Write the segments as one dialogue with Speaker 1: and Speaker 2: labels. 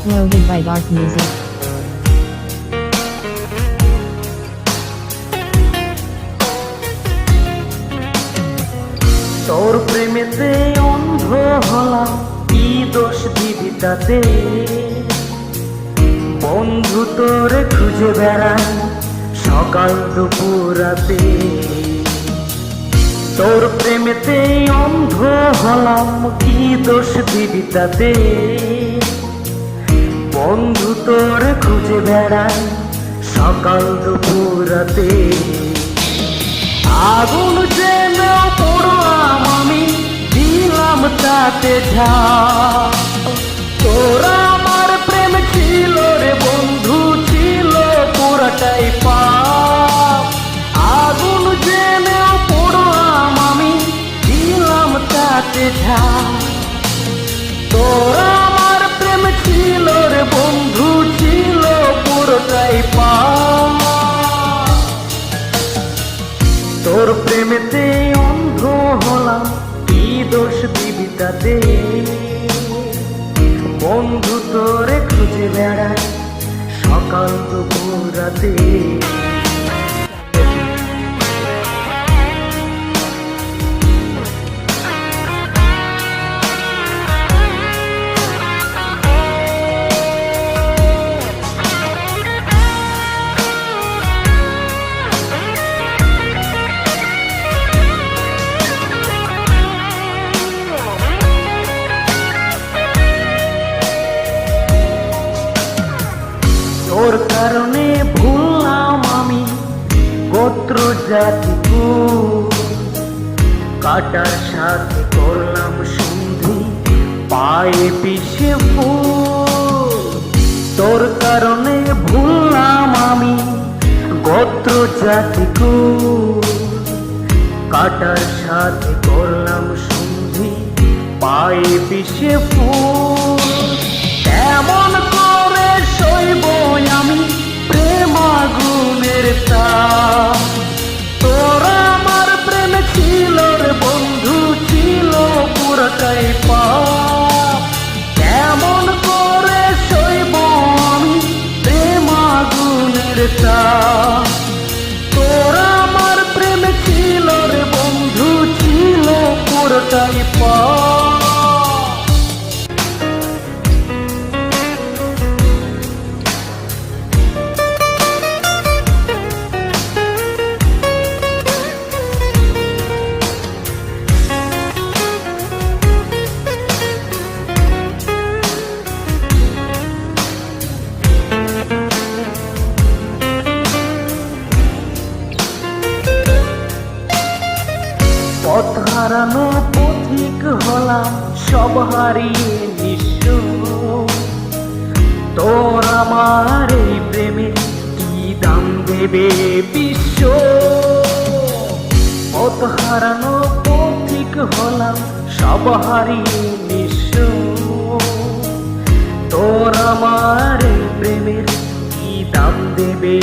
Speaker 1: Uploaded by Dark Music.
Speaker 2: তোর প্রেমেতে অন্ধ হলাম, কি দোষ দিবি তাতে? বন্ধু তোরে খুঁজে বেড়াই সকাল দুপুর রাতে। তোর প্রেমেতে অন্ধ হলাম, কি দোষ দিবি তাতে? বন্ধু তোরে খুঁজে বেড়াই সকাল দুপুর রাতে। আগুন যেন পড়লাম আমি দিলাম তাতে ঝা তোরা আমার প্রেম ছিল রে বন্ধু, ছিল পুরাটাই পা আগুন যেন পড়লাম আমি দিলাম তাতে ঝা দিবি গোত্র জাতি কাটার সাথে করলাম সন্ধি, পায়ে পিছে তোর কারণে ভুললাম আমি গোত্র জাতি কাটার সাথে করলাম সন্ধি, পায়ে পিছে ফুল। কেমন করে সইব সব হারিয়ে নিঃস্ব তোর আমার এই প্রেমে কি দাম দেবে বিশ্ব? পথ হারানো পথিক হলাম সব হারিয়ে নিঃস্ব তোর আমার এই প্রেমের কি দাম দেবে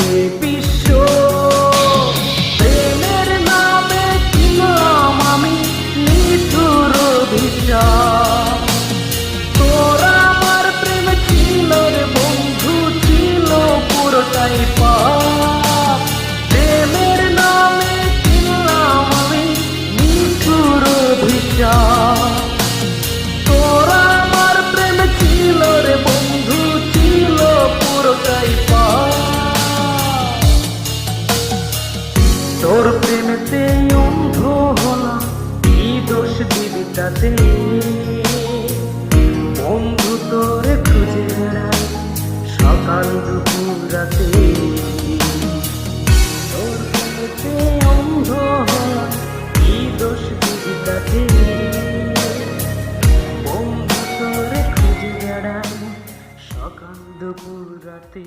Speaker 2: প্রেমের নামে কিনলাম আমি তোর আমার প্রেম বন্ধু তোর প্রেমেতে অন্ধ হলাম, কি দোষ দিবি তাতে? বন্ধু তোরে খুঁজে সকাল দুপুর রাতে। সকাল দুপুর রাতে।